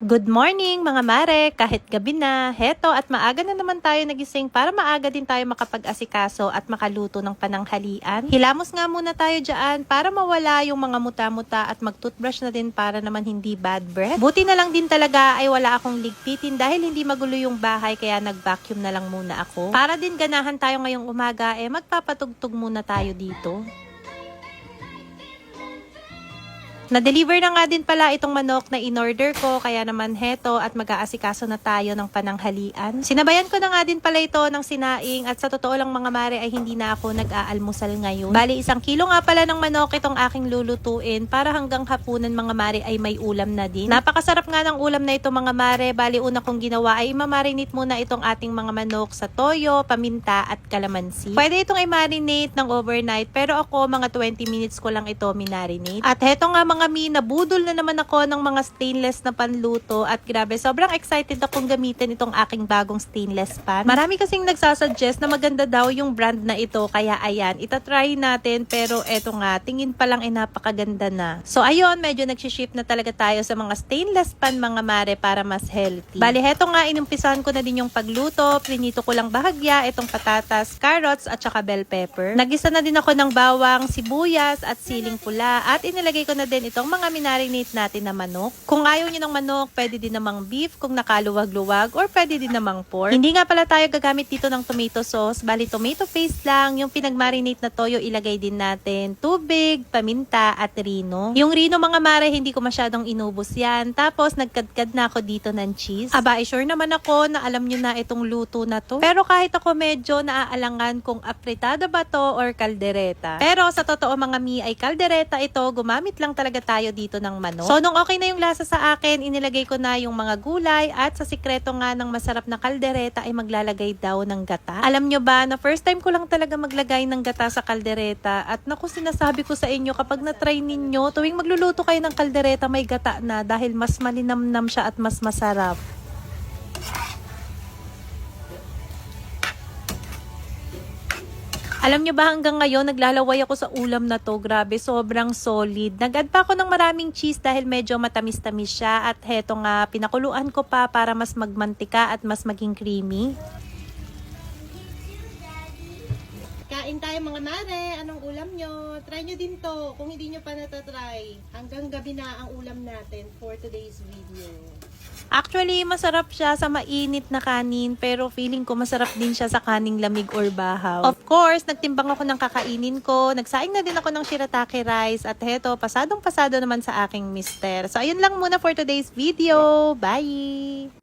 Good morning mga mare, kahit gabi na, heto at maaga na naman tayo nagising para maaga din tayo makapag-asikaso at makaluto ng pananghalian. Hilamos nga muna tayo dyan para mawala yung mga muta-muta at mag-toothbrush na din para naman hindi bad breath. Buti na lang din talaga ay wala akong ligpitin dahil hindi magulo yung bahay kaya nag-vacuum na lang muna ako. Para din ganahan tayo ngayong umaga eh magpapatugtog muna tayo dito. Na-deliver na nga din pala itong manok na in-order ko, kaya naman heto at mag-aasikaso na tayo ng pananghalian. Sinabayan ko na nga din pala ito ng sinaing at sa totoo lang mga mare ay hindi na ako nag-aalmusal ngayon. Bali, isang kilo nga pala ng manok itong aking lulutuin para hanggang hapunan mga mare ay may ulam na din. Napakasarap nga ng ulam na ito mga mare. Bali, una kong ginawa ay imamarinate muna itong ating mga manok sa toyo, paminta at kalamansi. Pwede itong i-marinate ng overnight pero ako mga 20 minutes ko lang ito minarinate. At heto nga mga mi, nabudol na naman ako ng mga stainless na panluto at grabe, sobrang excited akong gamitin itong aking bagong stainless pan. Marami kasing nagsasuggest na maganda daw yung brand na ito kaya ayan, itatry natin pero eto nga, tingin pa lang ay napakaganda na. So ayun, medyo nagsiship na talaga tayo sa mga stainless pan mga mare para mas healthy. Bali, heto nga, inumpisahan ko na din yung pagluto, prinito ko lang bahagya, itong patatas, carrots at saka bell pepper. Nagisa na din ako ng bawang, sibuyas at siling pula at inilagay ko na din itong mga minarinate natin na manok. Kung ayaw nyo ng manok, pwede din namang beef kung nakaluwag-luwag or pwede din namang pork. Hindi nga pala tayo gagamit dito ng tomato sauce, bali tomato paste lang. Yung pinagmarinate na toyo, ilagay din natin tubig, paminta at rino. Yung rino mga mare, hindi ko masyadong inubos yan. Tapos nagkadkad na ako dito ng cheese. Aba, eh, sure naman ako na alam nyo na itong luto na to. Pero kahit ako medyo naaalangan kung apritada ba to or kaldereta. Pero sa totoo mga mi ay kaldereta ito, gumamit lang talaga tayo dito ng manok. So nung okay na yung lasa sa akin, inilagay ko na yung mga gulay at sa sikreto nga ng masarap na kaldereta ay maglalagay daw ng gata. Alam nyo ba na first time ko lang talaga maglagay ng gata sa kaldereta at naku sinasabi ko sa inyo kapag na-try ninyo, tuwing magluluto kayo ng kaldereta may gata na dahil mas malinamnam siya at mas masarap. Alam nyo ba hanggang ngayon naglalaway ako sa ulam na to. Grabe, sobrang solid. Nag-add pa ako ng maraming cheese dahil medyo matamis-tamis siya. At heto nga, pinakuluan ko pa para mas magmantika at mas maging creamy. Kain tayo mga mare. Anong ulam nyo? Try nyo din to. Kung hindi nyo pa natatry. Hanggang gabi na ang ulam natin for today's video. Actually, masarap siya sa mainit na kanin, pero feeling ko masarap din siya sa kaning lamig or bahaw. Of course, nagtimbang ako ng kakainin ko, nagsaing na din ako ng shirataki rice, at heto, pasadong pasado naman sa aking mister. So, ayun lang muna for today's video. Bye!